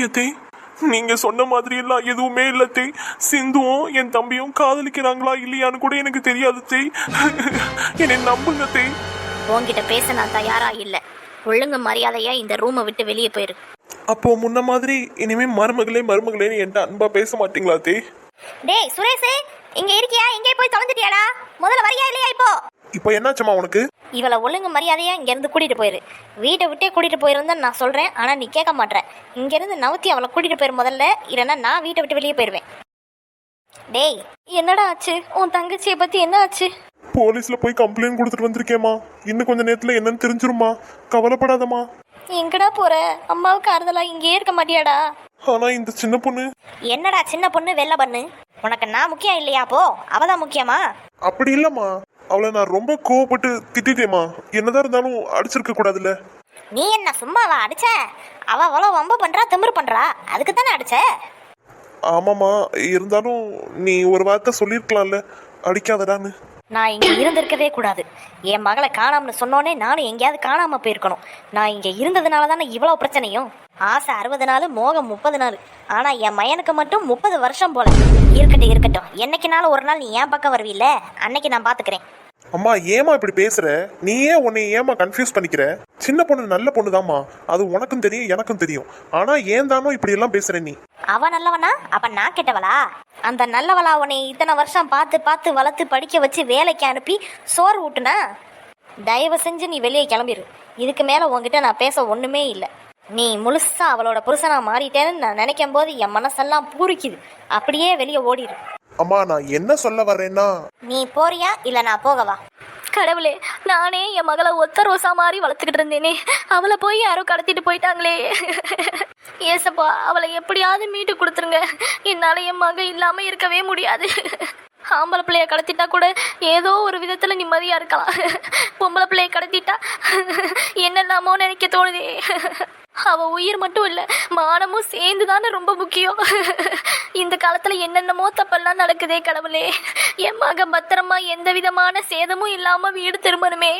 எத்தே நீங்க சொன்ன மாதிரி எல்லாம் எதுவுமே இல்ல தேய் சிந்துவும் என் தம்பியும் காதலிக்கிறாங்களா இல்லையான்னு கூட எனக்கு தெரியாது தேய் என்னை நம்புங்க தேய் உன்கிட்ட பேச நான் தயாரா இல்ல. ஒழுங்கு மரியாதையா இந்த ரூமை விட்டு வெளியே போயிரு. அப்போ முன்ன மாதிரி இனிமே மருமகளே மருமகளேன்னு என்கிட்ட அன்பா பேச மாட்டீங்களா தேய் டேய் சுரேஷ் இங்க இருக்கியா? இங்கே போய் தொலைஞ்சிட்டியாடா? முதல்ல வரியா இல்லையா இப்போ? இப்போ என்னாச்சுமா உனக்கு? இவளை ஒழுங்கு மரியாதையா இங்க இருந்து கூட்டிட்டு போயிரு. வீட்டை விட்டே கூட்டிட்டு போயிருந்தா நான் சொல்றேன். ஆனா நீ கேட்க மாட்ற இங்க இருந்து நவுத்தி அவளை கூட்டிட்டு போயிரு முதல்ல. இல்லைன்னா நான் வீட்டை விட்டு வெளியே போயிருவேன். டேய் என்னடா ஆச்சு? உன் தங்கச்சியை பத்தி என்ன ஆச்சு? போலீஸ்ல போய் கம்ப்ளைண்ட் கொடுத்துட்டு வந்திருக்கேம்மா. இன்னும் கொஞ்ச நேரத்துல என்னன்னு தெரிஞ்சிருமா கவலைப்படாதம்மா. எங்கடா போற? அம்மாவுக்கு ஆறுதலா இங்கேயே இருக்க மாட்டியாடா? ஆனா இந்த சின்ன பொண்ணு. என்னடா சின்ன பொண்ணு? வெள்ள பண்ணு. உனக்கு நான் முக்கியம் இல்லையா போ. அவதான் முக்கியமா? அப்படி இல்லம்மா. அவளை நான் ரொம்ப கோவப்பட்டு திட்டிட்டேம்மா. என்னதான் இருந்தாலும் அடிச்சிருக்க கூடாதுல்ல. நீ என்ன சும்மாவா அடிச்ச? அவ அவ்வளோ வம்பு பண்றா திமிரு பண்றா? அதுக்கு தானே அடிச்ச? ஆமாம்மா இருந்தாலும் நீ ஒரு வார்த்தை சொல்லியிருக்கலாம்ல அடிக்காதடான்னு. நான் இங்க இருந்திருக்கவே கூடாது. என் மகளை காணாமனு சொன்னோனே நானும் எங்கேயாவது காணாம போயிருக்கணும். நான் இங்க இருந்ததுனால தானே இவ்வளவு பிரச்சனையும்? ஆசை அறுபது நாள் மோகம் முப்பது நாள். ஆனா என் மயனுக்கு மட்டும் முப்பது வருஷம் போல. இருக்கட்டும் இருக்கட்டும். என்னைக்குனாலும் ஒரு நாள் நீ என் பக்கம் வருவீல்ல? அன்னைக்கு நான் பாத்துக்கிறேன். அம்மா ஏமா இப்படி பேசுற? நீ ஏன் உன்னை ஏமா கன்ஃபியூஸ் பண்ணிக்கிற? சின்ன பொண்ணு நல்ல பொண்ணுதாம்மா. அது உனக்கும் தெரியும் எனக்கும் தெரியும். ஆனா ஏன் தானோ இப்படி எல்லாம் பேசுற நீ? அவ நல்லவனா? அப்ப நான் கெட்டவளா? அந்த நல்லவளா உன்னை இத்தனை வருஷம் பார்த்து பார்த்து வளர்த்து படிக்க வச்சு வேலைக்கு அனுப்பி சோறு ஊட்டுனா? தயவு செஞ்சு நீ வெளியே கிளம்பிரு. இதுக்கு மேல உன்கிட்ட நான் பேச ஒண்ணுமே இல்லை. நீ முழுசா அவளோட புருஷனா மாறிட்டேன்னு நான் நினைக்கும் போது என் மனசெல்லாம் பூரிக்குது. அப்படியே வெளியே ஓடிடு அம்மா நான் என்ன சொல்ல வர்றேன்னா? நீ போறியா? இல்ல நான் போகவா கடவுளே நானே என் மகளை ஒத்த ரோசா மாதிரி வளர்த்துக்கிட்டு இருந்தேனே. அவளை போய் யாரோ கடத்திட்டு போயிட்டாங்களே. ஏசப்பா அவளை எப்படியாவது மீட்டு கொடுத்துருங்க. என்னால என் மக இல்லாம இருக்கவே முடியாது. ஆம்பளை பிள்ளைய கடத்திட்டா கூட ஏதோ ஒரு விதத்துல நிம்மதியா இருக்கலாம். பொம்பளை பிள்ளைய கடத்திட்டா என்னெல்லாமோ நினைக்க தோணுதே. அவள் உயிர் மட்டும் இல்லை மானமும் சேர்ந்து தானே ரொம்ப முக்கியம். இந்த காலத்தில் என்னென்னமோ தப்பெல்லாம் நடக்குதே கடவுளே. என் மக பத்திரமா எந்த விதமான சேதமும் இல்லாமல் வீடு திரும்பணுமே.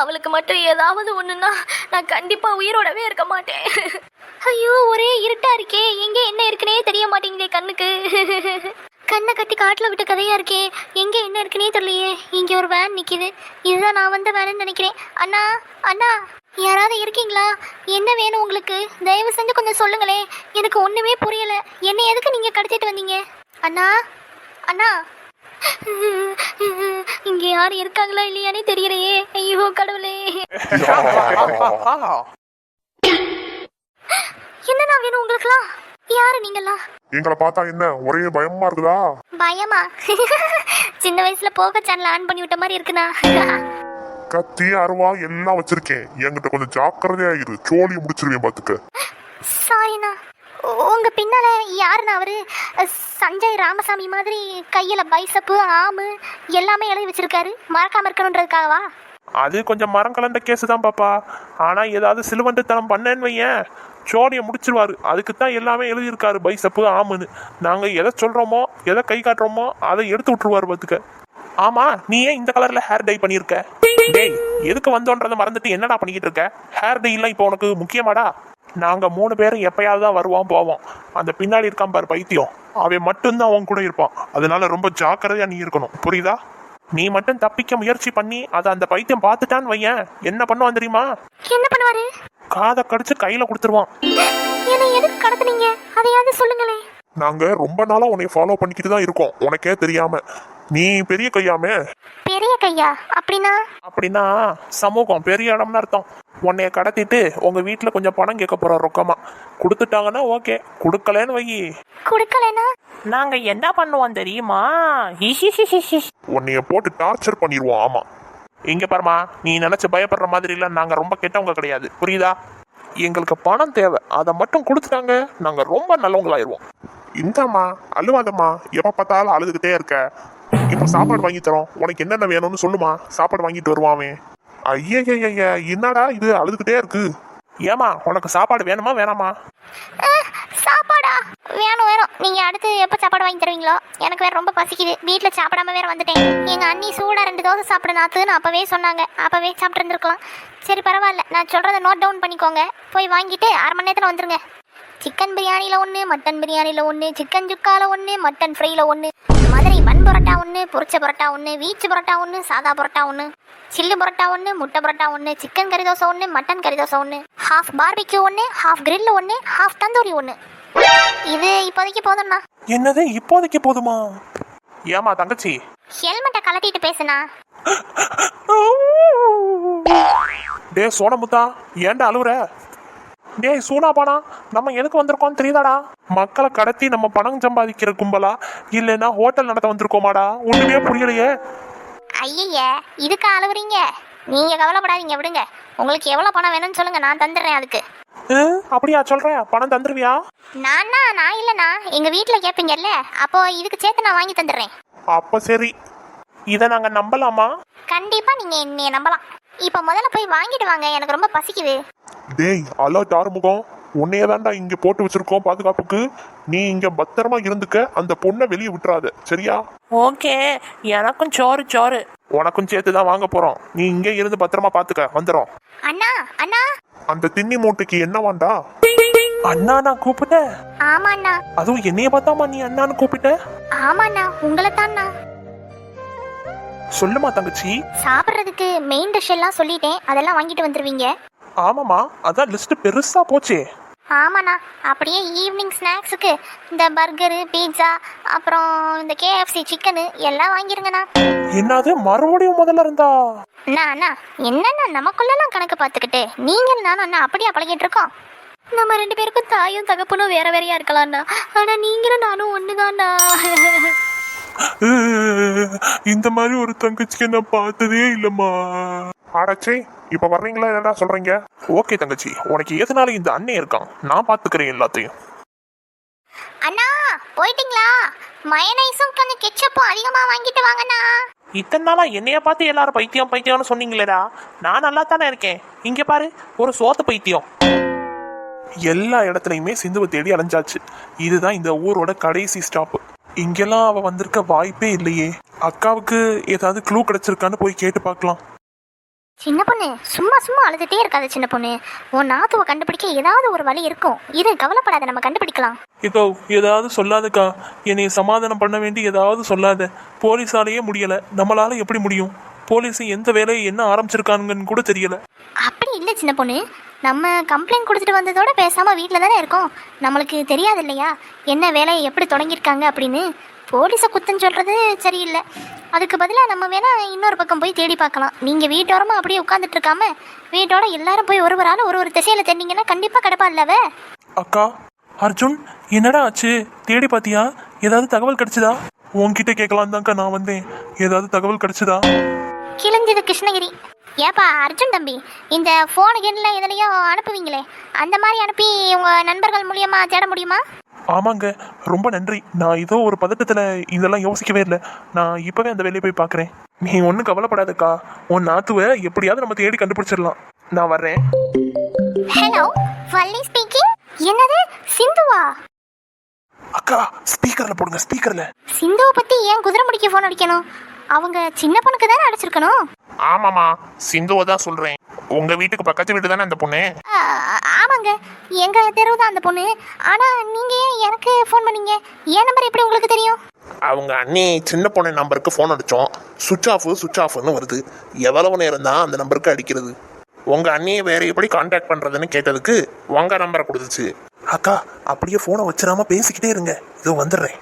அவளுக்கு மட்டும் ஏதாவது ஒன்றுன்னா நான் கண்டிப்பாக உயிரோடவே இருக்க மாட்டேன். ஐயோ ஒரே இருட்டா இருக்கே. எங்கே என்ன இருக்குனே தெரிய மாட்டேங்குதே கண்ணுக்கு. கண்ணை கட்டி காட்டில் விட்ட கதையாக இருக்கே. எங்கே என்ன இருக்குனே தெரியலையே. இங்கே ஒரு வேன் நிற்கிது இதுதான் நான் வந்த வேன்னு நினைக்கிறேன். அண்ணா அண்ணா யாராவது இருக்கீங்களா? என்ன வேணும் உங்களுக்கு? தயவு செஞ்சு கொஞ்சம் சொல்லுங்களே எனக்கு ஒண்ணுமே புரியல. என்ன எதுக்கு நீங்க கடத்திட்டு வந்தீங்க? அண்ணா? அண்ணா? இங்க யாரும் இருக்காங்களா இல்லையானே தெரியலையே. ஐயோ கடவுளே. என்னண்ணா வேணும் உங்களுக்குலாம் யாரு நீங்களா எங்களை பார்த்தா என்ன ஒரே பயமா இருக்குதா? பயமா? சின்ன வயசுல போக சேனல் ஆன் பண்ணி விட்ட மாதிரி இருக்குண்ணா. கத்தி அருவா எல்லாம் வச்சிருக்கேன் என்கிட்ட கொஞ்சம் ஜாக்கிரதையா இரு. சோழியை முடிச்சிருவேன் பாத்துக்க சாரிண்ணா உங்க பின்னால யாருண்ணா அவரு? சஞ்சய் ராமசாமி மாதிரி கையில பைசப்பு ஆமு எல்லாமே எழுதி வச்சிருக்காரு. மறக்காம இருக்கணுன்றதுக்காகவா? அது கொஞ்சம் மரம் கலந்த கேஸ் தான் பாப்பா. ஆனா ஏதாவது சிலுவண்டுத்தனம் பண்ணேன்னு வையேன். சோழியை முடிச்சிருவாரு. அதுக்கு தான் எல்லாமே எழுதியிருக்காரு பைசப்பு ஆமுன்னு. நாங்க எதை சொல்றோமோ எதை கை காட்டுறோமோ அதை எடுத்து விட்டுருவாரு பாத்துக்க ஆமா நீ ஏன் இந்த கலர்ல ஹேர் டை பண்ணியிருக்க? டேய் எதுக்கு வந்தோன்றதை மறந்துட்டு என்னடா பண்ணிக்கிட்டு இருக்க? ஹேர் டை எல்லாம் இப்போ உனக்கு முக்கியமாடா? நாங்க மூணு பேரும் எப்பயாவது தான் வருவோம் போவோம். அந்த பின்னாடி இருக்கான் பாரு பைத்தியம். அவன் மட்டும்தான் அவன் கூட இருப்பான். அதனால ரொம்ப ஜாக்கிரதையா நீ இருக்கணும். புரியுதா? நீ மட்டும் தப்பிக்க முயற்சி பண்ணி அதை அந்த பைத்தியம் பார்த்துட்டான்னு வையேன். என்ன பண்ணுவான் தெரியுமா? என்ன பண்ணுவாரு? காதை கடிச்சு கையில கொடுத்துருவான். என்ன எதுக்கு கடத்துனீங்க? அதையாவது சொல்லுங்களே நாங்க ரொம்ப நாளா உன்னை ஃபாலோ பண்ணிக்கிட்டு தான் இருக்கோம். உனக்கே தெரியாம. நீ பெரிய கையாமே. பெரிய கையா? அப்படின்னா? அப்படின்னா சமூகம் பெரிய இடம்னு அர்த்தம். உன்னைய கடத்திட்டு உங்க வீட்டுல கொஞ்சம் பணம் கேட்க போறோம் ரொக்கமா. கொடுத்துட்டாங்கன்னா ஓகே. கொடுக்கலன்னு வை கொடுக்கலனா நாங்க என்ன பண்ணுவோம் தெரியுமா? உன்னைய போட்டு டார்ச்சர் பண்ணிடுவோம் ஆமா. இங்க பாருமா நீ நினைச்சு பயப்படுற மாதிரி இல்ல. நாங்க ரொம்ப கெட்டவங்க கிடையாது. புரியுதா? எங்களுக்கு பணம் தேவை. அதை மட்டும் கொடுத்துட்டாங்க. நாங்க ரொம்ப நல்லவங்களாயிருவோம். இந்தாம்மா அழுவாதம்மா. எப்ப பார்த்தாலும் அழுதுகிட்டே இருக்க. இப்போ சாப்பாடு வாங்கி தரோம். உனக்கு என்னென்ன வேணும்னு சொல்லுமா. சாப்பாடு வாங்கிட்டு வருவாமே ஐயா என்னடா இது? அழுதுகிட்டே இருக்கு. ஏமா உனக்கு சாப்பாடு வேணுமா வேணாமா? சாப்பாடா? வேணும் வேணும். நீங்க அடுத்து எப்ப சாப்பாடு வாங்கி தருவீங்களோ? எனக்கு வேற ரொம்ப பசிக்குது. வீட்ல சாப்பிடாம வேற வந்துட்டேன். எங்க அண்ணி சூடா ரெண்டு தோசை சாப்பிட நாத்துன்னு அப்பவே சொன்னாங்க. அப்பவே சாப்பிட்டு இருந்திருக்கலாம் சரி பரவாயில்ல. நான் சொல்றதை நோட் டவுன் பண்ணிக்கோங்க. போய் வாங்கிட்டு அரை மணி நேரத்துல வந்துருங்க. சிக்கன் பிரியாணியில் ஒன்று மட்டன் பிரியாணியில் ஒன்று சிக்கன் சுக்கால ஒன்று மட்டன் ஃப்ரையில் ஒன்று மதுரை பன் பரோட்டா ஒன்று பொரிச்ச பரோட்டா ஒன்று வீச்சு பரோட்டா ஒன்று சாதா பரோட்டா ஒன்று சில்லி பரோட்டா ஒன்று முட்டை பரோட்டா ஒன்று சிக்கன் கறி தோசை ஒன்று மட்டன் கறி தோசை ஒன்று ஹாஃப் பார்பிக்யூ ஒன்று ஹாஃப் grill ஒன்று ஹாஃப் தந்தூரி ஒன்று இது இப்போதைக்கு போதும்ண்ணா. என்னது? இப்போதைக்கு போதுமா? ஏமா தங்கச்சி? ஹெல்மெட்டை கலட்டிட்டு பேசுண்ணா. டே சோனமுத்தா ஏன்டா அழுவுற? டேய் சூனா பானா நம்ம எதுக்கு வந்திருக்கோம் தெரியுதாடா? மக்களை கடத்தி நம்ம பணம் சம்பாதிக்கிற கும்பலா? இல்லைன்னா ஹோட்டல் நடத்த வந்திருக்கோமாடா? ஒண்ணுமே புரியலையே. ஐயய்ய இதுக்கு அழுவுறீங்க நீங்கள் கவலைப்படாதீங்க விடுங்க. உங்களுக்கு எவ்வளோ பணம் வேணும்னு சொல்லுங்கள் நான் தந்துடுறேன் அதுக்கு. அப்படியா சொல்ற பணம் தந்துருவியா? நானா? நான் இல்லைண்ணா. எங்கள் வீட்டில் கேட்பீங்கல்ல அப்போ இதுக்கு சேர்த்து நான் வாங்கி தந்துடுறேன். அப்ப சரி. இதை நாங்க நம்பலாமா? கண்டிப்பாக நீங்கள் என்னைய நம்பலாம். இப்போ முதல்ல போய் வாங்கிட்டு வாங்க எனக்கு ரொம்ப பசிக்குது. டேய் அலர்ட் ஆறுமுகம் உன்னைய தான்டா இங்க போட்டு வச்சிருக்கோம் பாதுகாப்புக்கு. நீ இங்க பத்திரமா இருந்துக்க அந்த பொண்ணை வெளியே விட்டுறாத சரியா? ஓகே எனக்கும் சோறு சோறு. உனக்கும் சேர்த்து தான் வாங்க போறோம். நீ இங்கே இருந்து பத்திரமா பாத்துக்க வந்துடும் அண்ணா அண்ணா. அந்த திண்ணி மூட்டைக்கு என்னவாண்டா? அண்ணா நான் கூப்பிட்டேன் ஆமாண்ணா. அதுவும் என்னைய பார்த்தாமா நீ அண்ணான்னு கூப்பிட்ட? ஆமாண்ணா உங்களை தான்ண்ணா. சொல்லுமா தங்கச்சி? சாப்பிட்றதுக்கு மெயின் டிஷ் எல்லாம் சொல்லிட்டேன். அதெல்லாம் வாங்கிட்டு வந்துருவீங்க? ஆமாமா அதான் லிஸ்ட் பெருசா போச்சே. ஆமாண்ணா. அப்படியே ஈவினிங் ஸ்நாக்ஸுக்கு இந்த பர்கரு பீட்சா அப்புறம் இந்த கேஎஃப்சி சிக்கனு எல்லாம் வாங்கிருங்கண்ணா. என்னது மறுபடியும் முதல்ல இருந்தா? அண்ணா என்னண்ணா நமக்குள்ளலாம் கணக்கு பார்த்துக்கிட்டு? நீங்கள் நானும் அண்ணா அப்படியே பழகிட்டு இருக்கோம். நம்ம ரெண்டு பேருக்கும் தாயும் தகப்பனும் வேற வேறையா இருக்கலாம்ண்ணா. ஆனா நீங்களும் நானும் ஒண்ணுதான்ண்ணா இந்த மாதிரி ஒரு தங்கச்சிக்கு நான் பார்த்ததே இல்லம்மா. ஆடச்சே இப்ப வர்றீங்களா என்னடா சொல்றீங்க? ஓகே தங்கச்சி உனக்கு எதனால இந்த அண்ணன் இருக்கான்? நான் பாத்துக்கிறேன் எல்லாத்தையும். அண்ணா போயிட்டீங்களா? மயனைஸும் கொஞ்சம் கெச்சப்பும் அதிகமா வாங்கிட்டு வாங்கண்ணா. இத்தனை நாளா என்னைய பார்த்து எல்லாரும் பைத்தியம் பைத்தியம்னு சொன்னீங்களேடா. நான் நல்லா தானே இருக்கேன். இங்க பாரு ஒரு சோத்து பைத்தியம். எல்லா இடத்துலையுமே சிந்துவை தேடி அலைஞ்சாச்சு. இதுதான் இந்த ஊரோட கடைசி ஸ்டாப் இங்கெல்லாம் அவ வந்திருக்க வாய்ப்பே இல்லையே. அக்காவுக்கு ஏதாவது க்ளூ கிடைச்சிருக்கான்னு போய் கேட்டு பார்க்கலாம். சின்ன பொண்ணு சும்மா சும்மா அழுதுட்டே இருக்காது சின்ன பொண்ணு. உன் நாத்துவை கண்டுபிடிக்க ஏதாவது ஒரு வழி இருக்கும். இது கவலைப்படாத நம்ம கண்டுபிடிக்கலாம். இப்போ ஏதாவது சொல்லாதக்கா. என்னை சமாதானம் பண்ண வேண்டி ஏதாவது சொல்லாத. போலீஸாலேயே முடியல. நம்மளால எப்படி முடியும்? போலீஸ் எந்த வேலையை என்ன ஆரம்பிச்சிருக்காங்கன்னு கூட தெரியல. அப்படி இல்லை சின்ன பொண்ணு. நம்ம கம்ப்ளைண்ட் கொடுத்துட்டு வந்ததோட பேசாம வீட்டில் தானே இருக்கோம். நம்மளுக்கு தெரியாது இல்லையா என்ன வேலையை எப்படி தொடங்கியிருக்காங்க அப்படின்னு? போலீஸை குத்தம் சொல்றது சரியில்லை. அதுக்கு பதிலாக நம்ம வேணா இன்னொரு பக்கம் போய் தேடி பார்க்கலாம். நீங்கள் வீட்டோரமாக அப்படியே உட்காந்துட்டு இருக்காம வீட்டோட எல்லாரும் போய் ஒரு ஒரு ஆள் ஒரு ஒரு திசையில் தேடிங்கன்னா கண்டிப்பாக கிடப்பா இல்லவே? அக்கா அர்ஜுன் என்னடா ஆச்சு? தேடி பாத்தியா? ஏதாவது தகவல் கிடைச்சதா? உன்கிட்ட கேட்கலாம் தான்க்கா நான் வந்தேன். ஏதாவது தகவல் கிடைச்சதா? கிழிஞ்சது கிருஷ்ணகிரி. ஏப்பா அர்ஜுன் தம்பி இந்த ஃபோனு கெண்ணில் எதுலையோ அனுப்புவீங்களே அந்த மாதிரி அனுப்பி உங்கள் நண்பர்கள் மூலியமா தேட முடியுமா? ஆமாங்க ரொம்ப நன்றி. நான் ஏதோ ஒரு பதட்டத்துல இதெல்லாம் யோசிக்கவே இல்லை. நான் இப்பவே அந்த வேலையை போய் பார்க்கறேன் நீ ஒன்றும் கவலைப்படாதக்கா. உன் நாத்துவை எப்படியாவது நம்ம தேடி கண்டுபிடிச்சிடலாம். நான் வர்றேன். ஹலோ வள்ளி ஸ்பீக்கிங் என்னது சிந்துவா? அக்கா ஸ்பீக்கர்ல போடுங்க ஸ்பீக்கர்ல சிந்துவை பத்தி ஏன் குதிரை முடிக்க ஃபோன் அடிக்கணும்? அவங்க சின்ன பொண்ணுக்கு தானே அடிச்சிருக்கணும்? ஆமாமா சிந்துவை தான் சொல்றேன். உங்க வீட்டுக்கு பக்கத்து வீடு தானே அந்த பொண்ணு? ஆமாங்க. எங்க தெருவு தான் அந்த பொண்ணு. ஆனா நீங்க ஏன் எனக்கு ஃபோன் பண்ணீங்க? என் நம்பர் எப்படி உங்களுக்கு தெரியும்? அவங்க அண்ணி சின்ன பொண்ணு நம்பருக்கு ஃபோன் அடிச்சோம். சுவிட்ச் ஆஃப் சுவிட்ச் ஆஃப்னு வருது. எவ்வளவு நேரம் தான் அந்த நம்பருக்கு அடிக்கிறது? உங்க அண்ணியை வேற எப்படி காண்டாக்ட் பண்றதுன்னு கேட்டதுக்கு உங்க நம்பரை கொடுத்துச்சு. அக்கா அப்படியே போனை வச்சிடாம பேசிக்கிட்டே இருங்க. இதோ வந்துடுறேன்.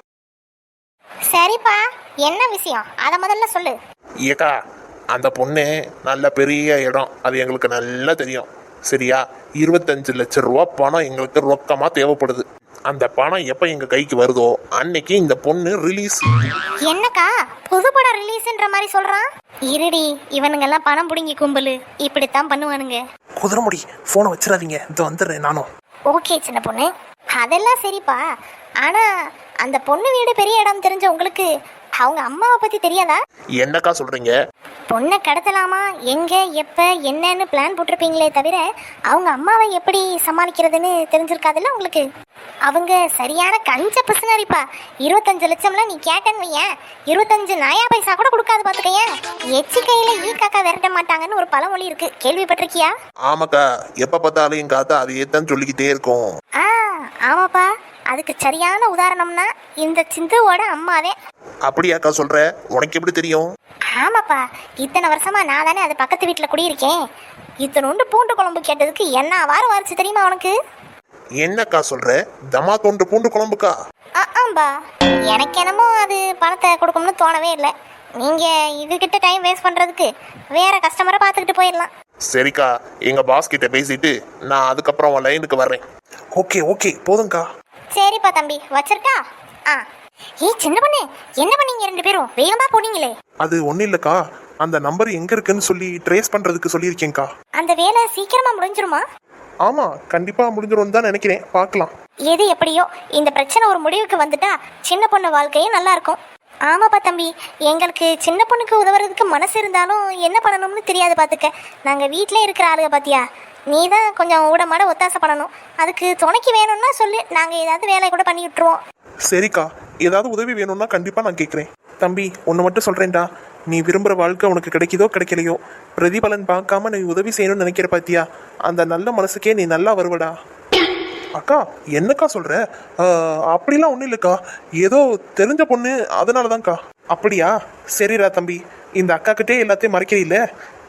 சரிப்பா. என்ன விஷயம்? அத முதல்ல சொல்லு. ஏக்கா அந்த பொண்ணு நல்ல பெரிய இடம். அது எங்களுக்கு நல்லா தெரியும். சரியா? இருபத்தஞ்சு லட்சம் ரூபா பணம் எங்களுக்கு ரொக்கமா தேவைப்படுது. அந்த பணம் எப்போ எங்க கைக்கு வருதோ அன்னைக்கு இந்த பொண்ணு ரிலீஸ் என்னக்கா? புது படம் ரிலீஸ்ன்ற மாதிரி சொல்றான்? இருடி இவனுங்கெல்லாம் பணம் புடுங்கி கும்பலு. இப்படித்தான் பண்ணுவானுங்க. குதிரைமுடி போனை வச்சிடாதீங்க. இதோ வந்துடுறேன் நானும். ஓகே சின்ன பொண்ணு. அதெல்லாம் சரிப்பா. ஆனா அந்த பொண்ணு வீடு பெரிய இடம் தெரிஞ்ச உங்களுக்கு அவங்க அம்மாவை பத்தி தெரியாதா? என்னக்கா சொல்றீங்க? பொண்ணை கடத்தலாமா? எங்க எப்ப என்னன்னு பிளான் போட்டிருப்பீங்களே தவிர அவங்க அம்மாவை எப்படி சமாளிக்கிறதுன்னு தெரிஞ்சிருக்காதுல்ல உங்களுக்கு? அவங்க சரியான கஞ்ச பசுனாரிப்பா. இருபத்தஞ்சு லட்சம்லாம் நீ கேட்டேன்னு வையேன். இருபத்தஞ்சு நாயா பைசா கூட கொடுக்காது பாத்துக்கையன். எச்சி கையில ஈ காக்கா விரட்ட மாட்டாங்கன்னு ஒரு பழமொழி இருக்கு. கேள்விப்பட்டிருக்கியா? ஆமாக்கா. எப்ப பார்த்தாலும் எங்க ஆத்தா அதையே தான் சொல்லிக்கிட்டே இருக்கும். ஆ ஆமாப்பா. அதுக்கு சரியான உதாரணம்னா இந்த சிந்துவோட அம்மாவே. அப்படியாக்கா சொல்ற? உனக்கு எப்படி தெரியும்? ஆமாப்பா இத்தனை வருஷமா நான் தானே அது பக்கத்து வீட்டில் குடியிருக்கேன். இத்தனோண்டு பூண்டு குழம்பு கேட்டதுக்கு என்ன வாரம் வரைச்சு தெரியுமா உனக்கு? என்னக்கா சொல்ற? தமா தோண்டு பூண்டு குழம்புக்கா? ஆ ஆம்பா எனக்கு என்னமோ அது பணத்தை கொடுக்கணும்னு தோணவே இல்லை. நீங்கள் இதுகிட்ட டைம் வேஸ்ட் பண்ணுறதுக்கு வேற கஸ்டமரை பார்த்துக்கிட்டு போயிடலாம். சரிக்கா எங்க பாஸ் கிட்ட பேசிட்டு நான் அதுக்கப்புறம் உன் லைனுக்கு வர்றேன். ஓகே ஓகே போதும்க்கா. சரிப்பா தம்பி வச்சிருக்கா? ஆ. ஏய் சின்ன பொண்ணு என்ன பண்ணீங்க ரெண்டு பேரும்? வேகமா போனீங்களே. அது ஒன்றும் இல்லைக்கா. அந்த நம்பர் எங்கே இருக்குன்னு சொல்லி ட்ரேஸ் பண்ணுறதுக்கு சொல்லியிருக்கேன்க்கா. அந்த வேலை சீக்கிரமா முடிஞ்சிருமா? ஆமாம் கண்டிப்பாக முடிஞ்சிரும்னு தான் நினைக்கிறேன். பார்க்கலாம். எது எப்படியோ இந்த பிரச்சனை ஒரு முடிவுக்கு வந்துட்டா சின்ன பொண்ணு வாழ்க்கையும் நல்லா இருக்கும். ஆமாப்பா தம்பி. எங்களுக்கு சின்ன பொண்ணுக்கு உதவுறதுக்கு மனசு இருந்தாலும் என்ன பண்ணணும்னு தெரியாது பார்த்துக்க நாங்கள் வீட்டிலே இருக்கிற ஆளுக பார்த்தியா நீ தான் கொஞ்சம் ஊடமாட ஒத்தாசை பண்ணணும் அதுக்கு துணைக்கு வேணும்னா சொல்லு. நாங்கள் ஏதாவது வேலை கூட பண்ணி விட்டுருவோம். சரிக்கா. ஏதாவது உதவி வேணும்னா கண்டிப்பாக நான் கேட்குறேன் தம்பி ஒன்று மட்டும் சொல்கிறேன்டா நீ விரும்புகிற வாழ்க்கை உனக்கு கிடைக்குதோ கிடைக்கலையோ? பிரதிபலன் பார்க்காம நீ உதவி செய்யணும்னு நினைக்கிற பார்த்தியா அந்த நல்ல மனசுக்கே நீ நல்லா வருவடா. அக்கா என்னக்கா சொல்ற? அப்படிலாம் ஒன்றும் இல்லைக்கா. ஏதோ தெரிஞ்ச பொண்ணு அதனால தான்க்கா அப்படியா? சரிடா தம்பி. இந்த அக்கா கிட்டே எல்லாத்தையும் மறைக்கிறீல்ல?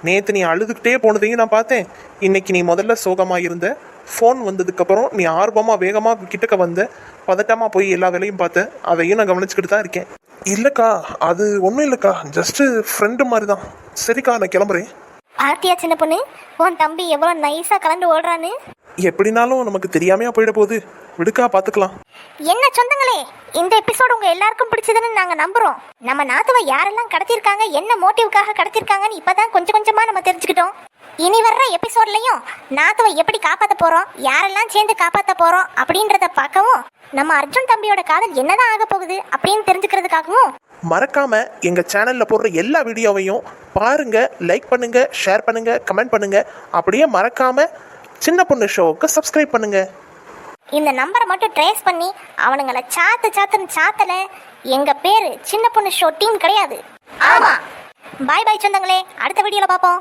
நேற்று நீ அழுதுகிட்டே போனதையும் நான் பார்த்தேன். இன்னைக்கு நீ முதல்ல சோகமாக இருந்த. ஃபோன் வந்ததுக்கப்புறம் நீ ஆர்வமாக வேகமாக கிட்டக்க வந்த. பதட்டமாக போய் எல்லா வேலையும் பார்த்த. அதையும் நான் கவனிச்சுக்கிட்டு தான் இருக்கேன். இல்லைக்கா அது ஒன்றும் இல்லைக்கா. ஜஸ்ட்டு ஃப்ரெண்டு மாதிரி தான். சரிக்கா நான் கிளம்புறேன். பார்த்தியா சின்ன பொண்ணு உன் தம்பி எவ்வளோ நைஸாக கலந்து ஓடுறான்னு? எப்படினாலும் நமக்கு தெரியாமையா போயிட போகுது. விடுக்கா பார்த்துக்கலாம் என்ன சொந்தங்களே இந்த எபிசோடு உங்க எல்லாருக்கும் பிடிச்சதுன்னு நாங்க நம்புறோம். நம்ம நாத்துவை யாரெல்லாம் கடத்திருக்காங்க என்ன மோட்டிவ்காக கடத்திருக்காங்கன்னு இப்பதான் கொஞ்சம் கொஞ்சமா நம்ம தெரிஞ்சுக்கிட்டோம். இனி வர்ற எபிசோட்லயும் நாத்துவை எப்படி காப்பாத்த போறோம் யாரெல்லாம் சேர்ந்து காப்பாத்த போறோம் அப்படின்றத பார்க்கவும் நம்ம அர்ஜுன் தம்பியோட காதல் என்னதான் ஆக போகுது அப்படின்னு தெரிஞ்சுக்கிறதுக்காகவும் மறக்காமல் எங்கள் சேனலில் போடுற எல்லா வீடியோவையும் பாருங்கள் லைக் பண்ணுங்கள் ஷேர் பண்ணுங்கள் கமெண்ட் பண்ணுங்கள் அப்படியே மறக்காமல் சின்ன பொண்ணு ஷோவுக்கு சப்ஸ்கிரைப் பண்ணுங்கள் இந்த நம்பரை மட்டும் ட்ரேஸ் பண்ணி அவனுங்களை சாத்து சாத்துன்னு சாத்தல. எங்க பேரு சின்ன பொண்ணு ஷோ டீம் கிடையாது. ஆமா. பாய் பாய் சொந்தங்களே. அடுத்த வீடியோல பார்ப்போம்.